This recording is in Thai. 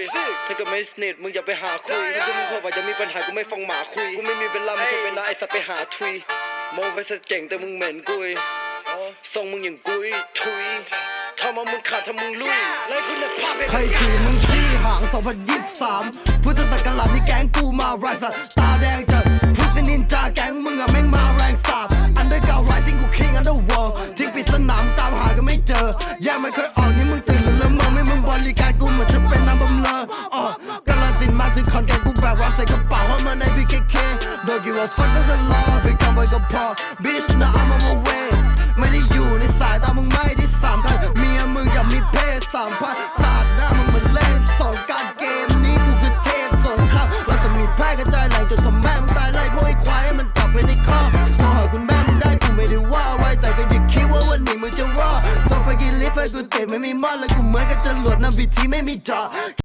ย ถ้าเกิดไม่สนิทมึงอย่าไปหาคุยถ้าเกิดมึงพบว่าจะมีปัญหากูไม่ฟังหมาคุย กูไม่มีเวลาไม่ใช่เวลาไอ้สัตว์ไปหาทุยมองไปซะเจ๋งแต่มึงเหม็นกุยทรงมึงอย่างกุยทุยทำมามึงขาดทำมึงลุยไล่คุณภาพให้ใครถือมึงที่ห่าง 2023 พุทธศักราชนี่แก๊งกูมาไรสัตว์ตาแดงจัดพุทธนินจาแก๊งมึงอะแม่งมาแรงสาบอันเดอร์เก่าไรซิงกูคิงอันเดอร์วอลทิ้งปริศนามึงตามหาก็ไม่เจอ แย่ไม่เคยออกนี่ อนแกนกูแบกรับใส่กระเป๋าเข้ามาใน BKK Don't give a fuck ตั้งแต่รอไปคำไว้ก็พอ Bitch now I'm on my way ไม่ได้อยู่ในสายตามึงไม่ได้สามกันเมียมึงอย่ามีเพศสามพันสาดหน้ามึงเหมือนเล่นสงกรารเกมนี้กูคือเทพสงครามรัศมีแพร่กระจายแหล่งจนทำแม่มึงตายไล่พวกไอ้ควายให้มันกลับไปในคอกพอหาคุณแม่มึงได้กูไม่ได้ว่าไว้แต่ก็อย่าคิดว่าวันนี้มึงจะรอดโซฟากินลิฟต์ให้กูเตะไม่มีมอดเลยกูเหมือนกับจรวดนำบิทีไม่มีจอ